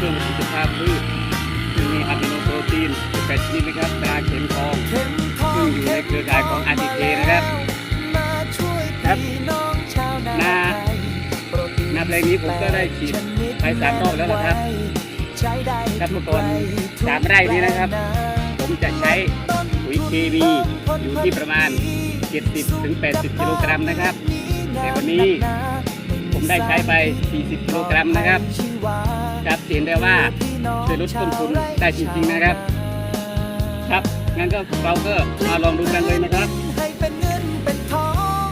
พิ่มประสิทธิภาพพืชซึ่งมีอะมิโนโปรตีน18ชนิดนะครับตราเข็มทองซึ่ซึ่งอยู่ในเครือข่ายของ RTK นะครับครับนานาแปลงนี้ผมก็ได้ฉีดไปสามรอบแล้วนะครับครับเมื่อก่อนสามไร่นี้นะครับ ผมจะใช้ปุ๋ยเคมีอยู่ที่ประมาณ 70-80ถึง80กิโลกรัมนะครับ แต่วันนี้ ผมได้ใช้ไป 40กิโลกรัมนะครับครับเห็นได้ว่าช่วยลดต้นทุนได้จริงๆนะครับ ครับงั้นก็เราก็มาลองดูกันเลยนะครับให้เป็นเงินเป็นทอง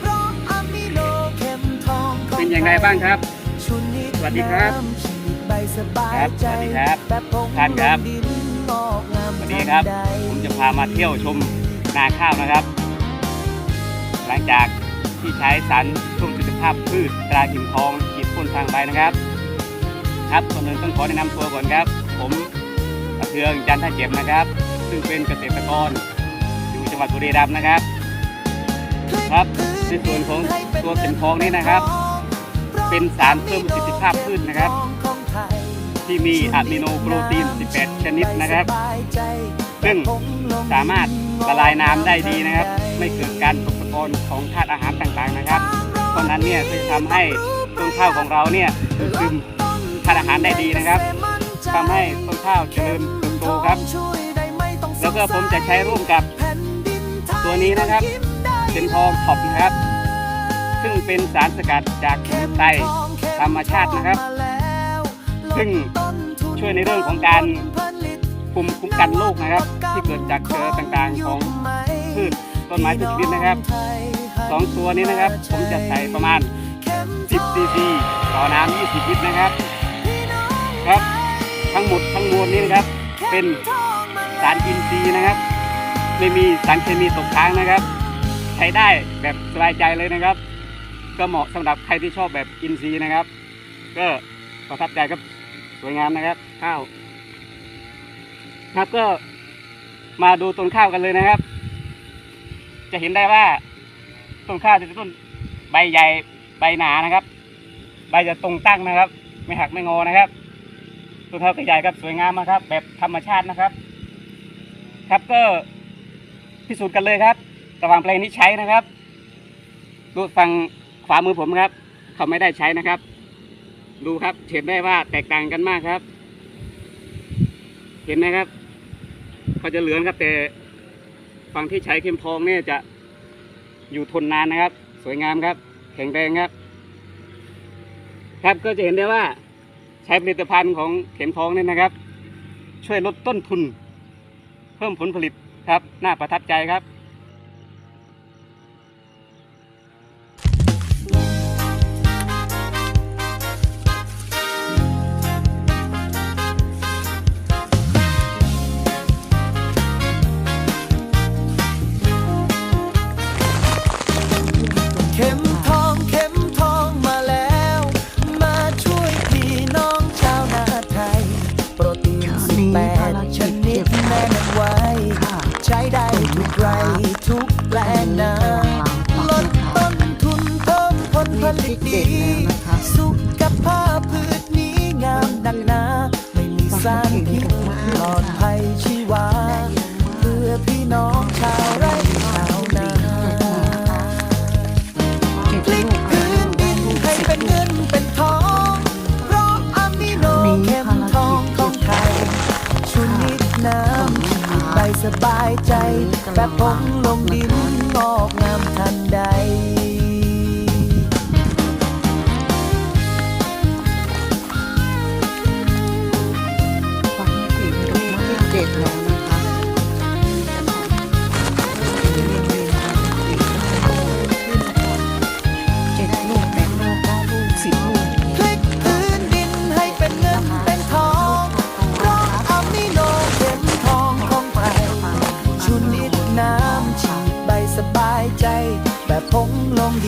เพราะอะมิโนเข้มทองขอเป็นยังไงบ้างครับชุนนิดสวัสดีครับน้ำฉีดใบสบายครับใจสวัสดีครับแบบพงท่านครับดินงอกงามวันนี้ครับทันใดผมจะพามาเที่ยวชมนาข้าวนะครับ หลังจาก ที่ใช้สารเพิ่มประสิทธิภาพพืชตรากิ่งทองฉีดพ่นทางใบนะครับ ครับก่อนอื่นต้องขอแนะนำตัวก่อนครับ ผมประเทืองจันทเจ็บนะครับ ซึ่งเป็นเกษตรกรอยู่จังหวัดบุรีรัมย์นะครับ ครับในส่วนของตัวเข็มทองนี่นะครับ เป็นสารเพิ่มประสิทธิภาพพืชนะครับ ที่มีอะมิโนโปรตีน 18 ชนิดนะครับ ซึ่งสามารถละลายน้ำได้ดีนะครับ ไม่เกิดการตก กอนของธาตุอาหารต่างๆนะครับ เพราะฉะนั้นเนี่ยก็จะทำให้ต้นข้าวของเราเนี่ยดูดซึมธาตุอาหารได้ดีนะครับทำให้ต้นข้าวเจริญเติบโตครับ แล้วก็ผมจะใช้ร่วมกับตัวนี้นะครับ เป็นทองท็อปนะครับ ซึ่งเป็นสารสกัดจากสมุนไพรธรรมชาตินะครับ ซึ่งช่วยในเรื่องของการภูมิคุ้มกันโรคนะครับ ที่เกิดจากเชื้อต่างๆของพืช ต้นไม้ทุกชนิดนะครับสองตัวนี้นะครับ ผมจะใส่ประมาณ 10ซีซีต่อน้ำ20ลิตรนะครับ ครับ ทั้งหมดทั้งมวลนี้นะครับ เป็นสารอินทรีย์นะครับ ไม่มีสารเคมีตกค้างนะครับ ใช้ได้แบบสบายใจเลยนะครับ ก็เหมาะสำหรับใครที่ชอบแบบอินทรีย์นะครับ ก็ประทับใจครับสวยงามนะครับข้าวครับก็มาดูต้นข้าวกันเลยนะครับ จะเห็นได้ว่าต้นข้าวจะต้นใบใหญ่ใบหนานะครับ ใบจะตรงตั้งนะครับ ไม่หักไม่งอนะครับต้นข้าวก็ใหญ่ครับสวยงามนะครับ แบบธรรมชาตินะครับ ครับก็พิสูจน์กันเลยครับระหว่างแปลงนี้ใช้นะครับดูฝั่งขวามือผมครับ เขาไม่ได้ใช้นะครับ ดูครับเห็นได้ว่าแตกต่างกันมากครับ เห็นไหมครับเขาจะเหลืองครับแต่ ฝั่งที่ใช้เข็มทองเนี่ยจะอยู่ทนนานนะครับ สวยงามครับ แข็งแรงครับ ครับก็จะเห็นได้ว่าใช้ผลิตภัณฑ์ของเข็มทองเนี่ยนะครับ ช่วยลดต้นทุน เพิ่มผลผลิตครับ น่าประทับใจครับ ลผลิตดีสุขภาพพืชนี้งามดังนาไม่มีสารพิษปลอดภัยชีวา เพื่อพี่น้องชาวไร่ชาวนาพลิกพื้นดินให้เป็นเงินเป็นทอง เพราะอะมิโนเข้มทองของไทยชุนิดน้ำฉีดใบสบายใจ แบบผงลงดินงอกงามทันใด 红龙的